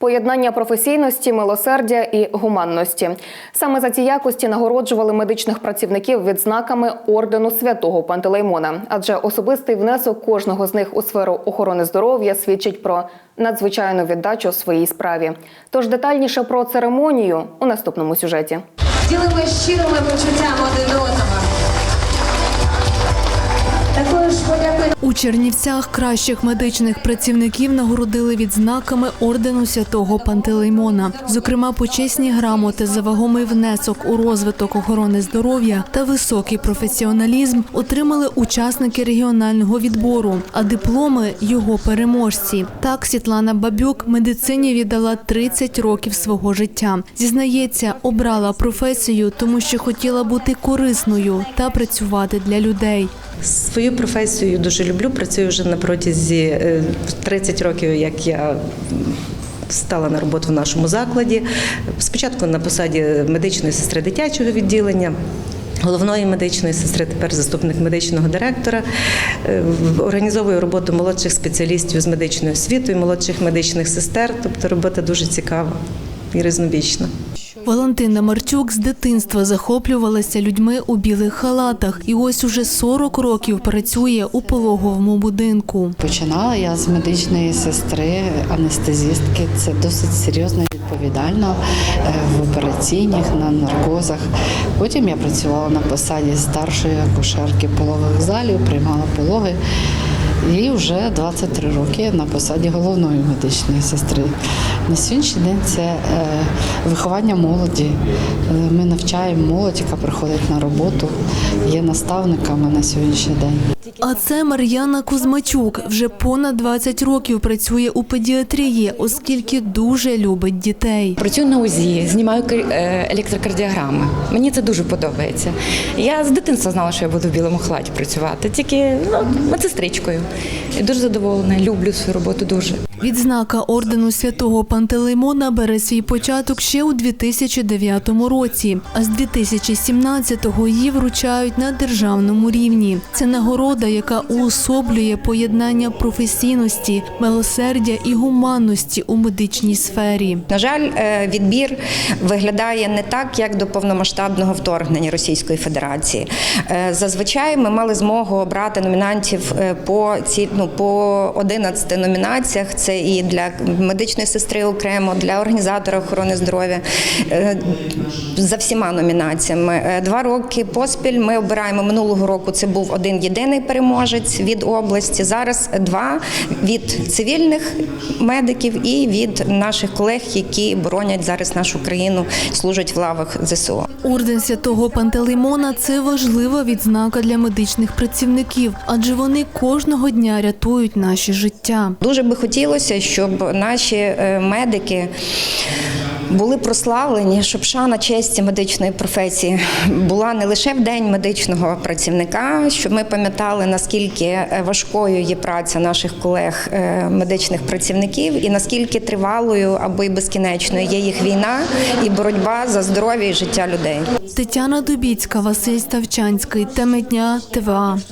Поєднання професійності, милосердя і гуманності саме за ці якості нагороджували медичних працівників відзнаками ордену святого Пантелеймона, адже особистий внесок кожного з них у сферу охорони здоров'я свідчить про надзвичайну віддачу своїй справі. Тож детальніше про церемонію у наступному сюжеті. Ділимось щирими почуттями один одного. Також У Чернівцях кращих медичних працівників нагородили відзнаками ордену святого Пантелеймона. Зокрема, почесні грамоти за вагомий внесок у розвиток охорони здоров'я та високий професіоналізм отримали учасники регіонального відбору, а дипломи його переможці. Так Світлана Бабюк медицині віддала 30 років свого життя. Зізнається, обрала професію, тому що хотіла бути корисною та працювати для людей. Свою професію дуже люблю. Працюю вже на протязі е, 30 років, як я стала на роботу в нашому закладі. Спочатку на посаді медичної сестри дитячого відділення. Головної медичної сестри, тепер заступник медичного директора, Е, організовую роботу молодших спеціалістів з медичною освітою, молодших медичних сестер. Тобто робота дуже цікава і різнобічна. Валентина Марчук з дитинства захоплювалася людьми у білих халатах, і ось уже 40 років працює у пологовому будинку. Починала я з медичної сестри, анестезістки. Це досить серйозно відповідально е, в операційних, на наркозах. Потім я працювала на посаді старшої акушерки пологових залів, приймала пологи. І вже 23 роки на посаді головної медичної сестри. На сьогоднішній день це е, виховання молоді. Е, Ми навчаємо молодь, яка приходить на роботу, є наставниками на сьогоднішній день. А це Мар'яна Кузьмачук. Вже понад 20 років працює у педіатрії, оскільки дуже любить дітей. Працюю на УЗІ, знімаю е, електрокардіограми. Мені це дуже подобається. Я з дитинства знала, що я буду в білому халаті працювати, тільки ну, медсестричкою. І дуже задоволена, люблю свою роботу дуже. Відзнака ордену святого Пантелеймона бере свій початок ще у 2009 році, а з 2017-го її вручають на державному рівні. Це нагорода, яка уособлює поєднання професійності, милосердя і гуманності у медичній сфері. На жаль, е, відбір виглядає не так, як до повномасштабного вторгнення Російської Федерації. Е, Зазвичай ми мали змогу обрати номінантів е, по ці ну по 11 номінаціях. Це і для медичної сестри окремо, для організатора охорони здоров'я е, за всіма номінаціями. Е, Два роки поспіль ми обираємо минулого року. Це був один єдиний переможець від області. Зараз два від цивільних медиків і від наших колег, які боронять зараз нашу країну, служать в лавах ЗСУ. Орден святого Пантелеймона це важлива відзнака для медичних працівників, адже вони кожного дня рятують наші життя. Дуже би хотілося, щоб наші е, медики. Були прославлені, щоб шана честі медичної професії була не лише в день медичного працівника, щоб ми пам'ятали наскільки е, важкою є праця наших колег е, медичних працівників, і наскільки тривалою або й безкінечною є їх війна і боротьба за здоров'я і життя людей. Тетяна Дубіцька, Василь Ставчанський. Теми дня ТВА.